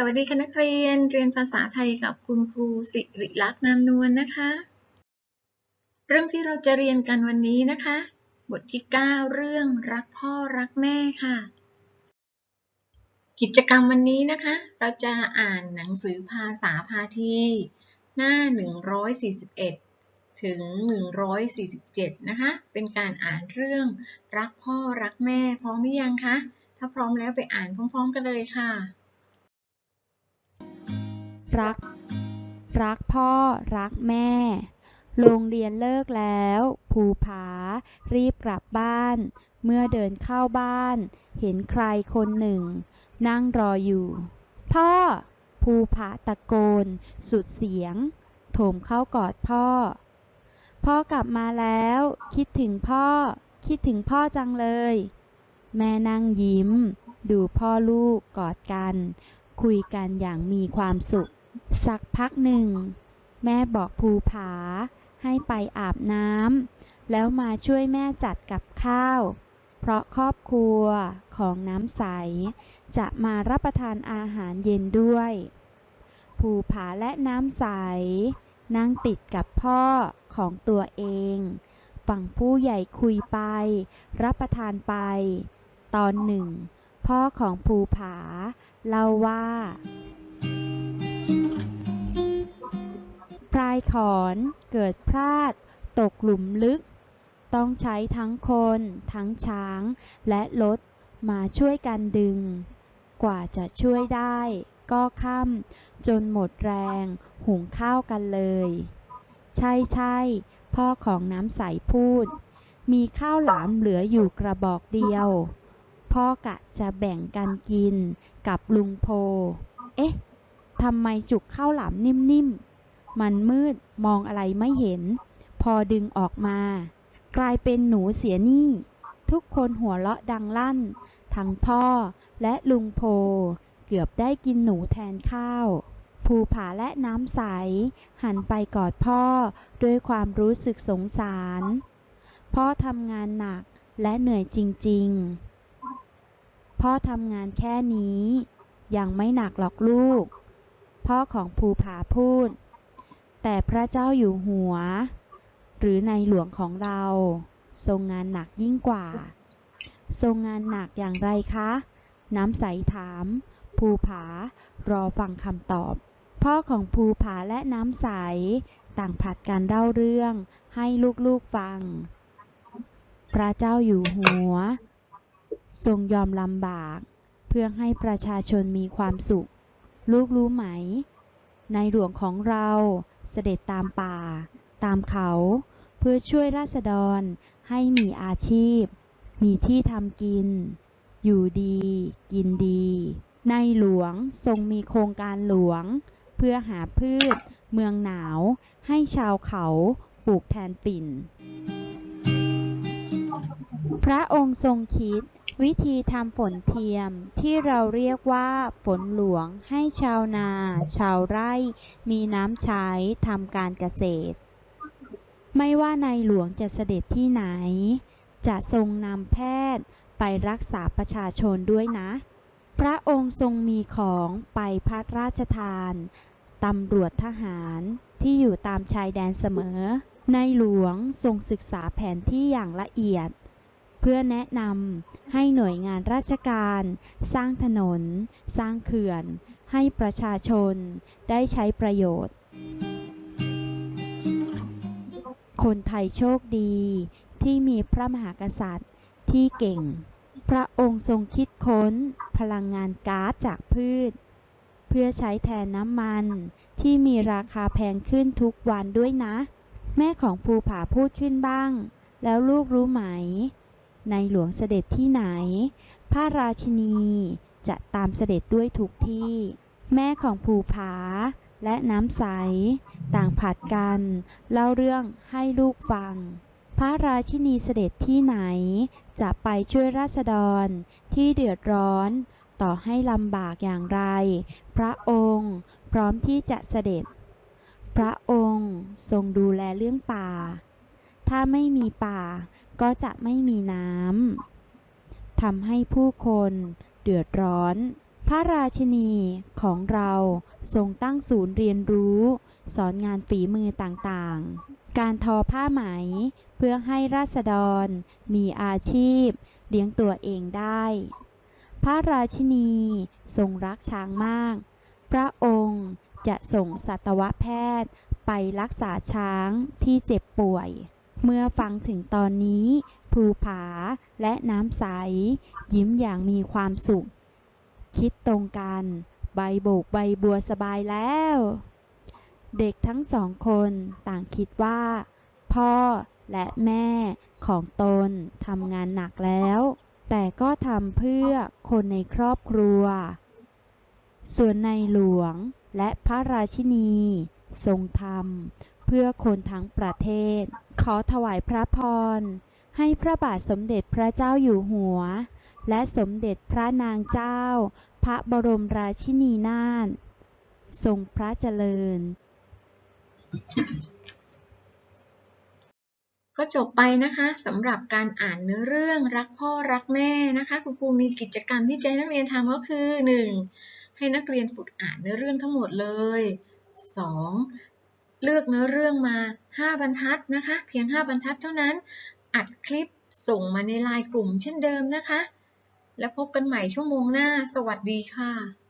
สวัสดีค่ะนักเรียน เรียนภาษาไทยกับคุณครูสิริลักษณ์นามนวลนะคะ เรื่องที่เราจะเรียนกันวันนี้นะคะ บทที่ 9 เรื่องรักพ่อรักแม่ค่ะ กิจกรรมวันนี้นะคะ เราจะอ่านหนังสือภาษาพาทีหน้า 141 ถึง 147 นะคะ เป็นการอ่านเรื่องรักพ่อรักแม่พร้อมหรือยังคะ ถ้าพร้อมแล้วไปอ่านพร้อม ๆ กันเลยค่ะ รัก รักพ่อ รักแม่ โรงเรียนเลิกแล้ว ภูผา รีบกลับบ้าน เมื่อเดินเข้าบ้าน เห็นใครคนหนึ่ง นั่งรออยู่ พ่อ ภูผาตะโกน สุดเสียง โถมเข้ากอดพ่อ พ่อกลับมาแล้ว คิดถึงพ่อ คิดถึงพ่อจังเลย แม่นั่งยิ้ม ดูพ่อลูกกอดกันคุยกันอย่างมีความสุข สักพักหนึ่ง แม่บอกภูผา ให้ไปอาบน้ำแล้วมาช่วยแม่จัดกับข้าว เพราะครอบครัวของน้ำใส จะมารับประทานอาหารเย็นด้วย ภูผาและน้ำใส นั่งติดกับพ่อของตัวเองฝั่งผู้ใหญ่คุยไป รับประทานไป ตอนหนึ่ง พ่อของภูผา เล่าว่า ลายขอนเกิดพลาด ตกหลุมลึก ต้องใช้ทั้งคน ทั้งช้าง และรถมาช่วยกันดึง กว่าจะช่วยได้ ก็ค่ำจนหมดแรง หุงข้าวกันเลย ใช่ใช่พ่อของน้ำใสพูด มีข้าวหลามเหลืออยู่กระบอกเดียว พ่อกะจะแบ่งกันกินกับลุงโพ เอ๊ะทำไมจุกข้าวหลามนิ่มๆ มันมืดมองอะไรไม่เห็น พอดึงออกมา กลายเป็นหนูเสียนี่ทุกคนหัวเราะดังลั่น ทั้งพ่อและลุงโพ เกือบได้กินหนูแทนข้าว ภูผาและน้ำใส หันไปกอดพ่อด้วยความรู้สึกสงสาร พ่อทำงานหนักและเหนื่อยจริง ๆ พ่อทำงานแค่นี้ ยังไม่หนักหรอกลูก พ่อของภูผาพูด แต่พระเจ้าอยู่หัว หรือในหลวงของเรา ทรงงานหนักยิ่งกว่า ทรงงานหนักอย่างไรคะ น้ำใสถาม ภูผารอฟังคำตอบ พ่อของภูผาและน้ำใส ต่างผลัดการเล่าเรื่องให้ลูกๆฟัง พระเจ้าอยู่หัว ทรงยอมลำบาก เพื่อให้ประชาชนมีความสุข ลูกรู้ไหม ในหลวงของเราเสด็จตามป่า ตามเขา เพื่อช่วยราษฎรให้มีอาชีพ มีที่ทำกิน อยู่ดี กินดี ในหลวงทรงมีโครงการหลวง เพื่อหาพืช เมืองหนาว ให้ชาวเขาปลูกแทนปิ่น พระองค์ทรงคิด วิธีทำฝนเทียมที่เราเรียกว่าฝนหลวงให้ชาวนา ชาวไร่ มีน้ำใช้ทำการเกษตร ไม่ว่าในหลวงจะเสด็จที่ไหน จะทรงนำแพทย์ไปรักษาประชาชนด้วยนะ พระองค์ทรงมีของไปพระราชทานตำรวจทหารที่อยู่ตามชายแดนเสมอ ในหลวงทรงศึกษาแผนที่อย่างละเอียด เพื่อแนะนำให้หน่วยงานราชการ สร้างถนน สร้างเขื่อน ให้ประชาชนได้ใช้ประโยชน์ คนไทยโชคดีที่มีพระมหากษัตริย์ที่เก่ง พระองค์ทรงคิดค้นพลังงานก๊าซจากพืช เพื่อใช้แทนน้ำมันที่มีราคาแพงขึ้นทุกวันด้วยนะ แม่ของภูผาพูดขึ้นบ้าง แล้วลูกรู้ไหม ในหลวงเสด็จที่ไหน พระราชินีจะตามเสด็จด้วยทุกที่ แม่ของภูผาและน้ำใส ต่างผัดกัน เล่าเรื่องให้ลูกฟัง พระราชินีเสด็จที่ไหน จะไปช่วยราษฎรที่เดือดร้อน ต่อให้ลำบากอย่างไร พระองค์พร้อมที่จะเสด็จ พระองค์ทรงดูแลเรื่องป่า ถ้าไม่มีป่าก็จะไม่มีน้ำทำให้ผู้คนเดือดร้อน พระราชินีของเราทรงตั้งศูนย์เรียนรู้ สอนงานฝีมือต่างๆ การทอผ้าไหมเพื่อให้ราษฎรมีอาชีพ เลี้ยงตัวเองได้ พระราชินีทรงรักช้างมาก พระองค์จะส่งสัตวแพทย์ไปรักษาช้างที่เจ็บป่วย เมื่อฟังถึงตอนนี้ ภูผาและน้ำใส ยิ้มอย่างมีความสุข คิดตรงกัน ใบโบกใบบัวสบายแล้ว เด็กทั้งสองคนต่างคิดว่า พ่อและแม่ของตนทำงานหนักแล้ว แต่ก็ทำเพื่อคนในครอบครัว ส่วนในหลวงและพระราชินี ทรงทำ เพื่อคนทั้งประเทศ ขอถวายพระพร ให้พระบาทสมเด็จพระเจ้าอยู่หัว และสมเด็จพระนางเจ้า พระบรมราชินีนาถทรงพระเจริญ ก็จบไปนะคะสำหรับการอ่านเนื้อเรื่องรักพ่อรักแม่นะคะ คุณครูมีกิจกรรมที่จะให้นักเรียนทำก็คือ 1. ให้นักเรียนฝึกอ่านเนื้อเรื่องทั้งหมดเลย 2. เลือกเนื้อเรื่องมา 5 บรรทัดนะคะ เพียง 5 บรรทัดเท่านั้น อัดคลิปส่งมาในไลน์กลุ่มเช่นเดิมนะคะ แล้วพบกันใหม่ชั่วโมงหน้า สวัสดีค่ะ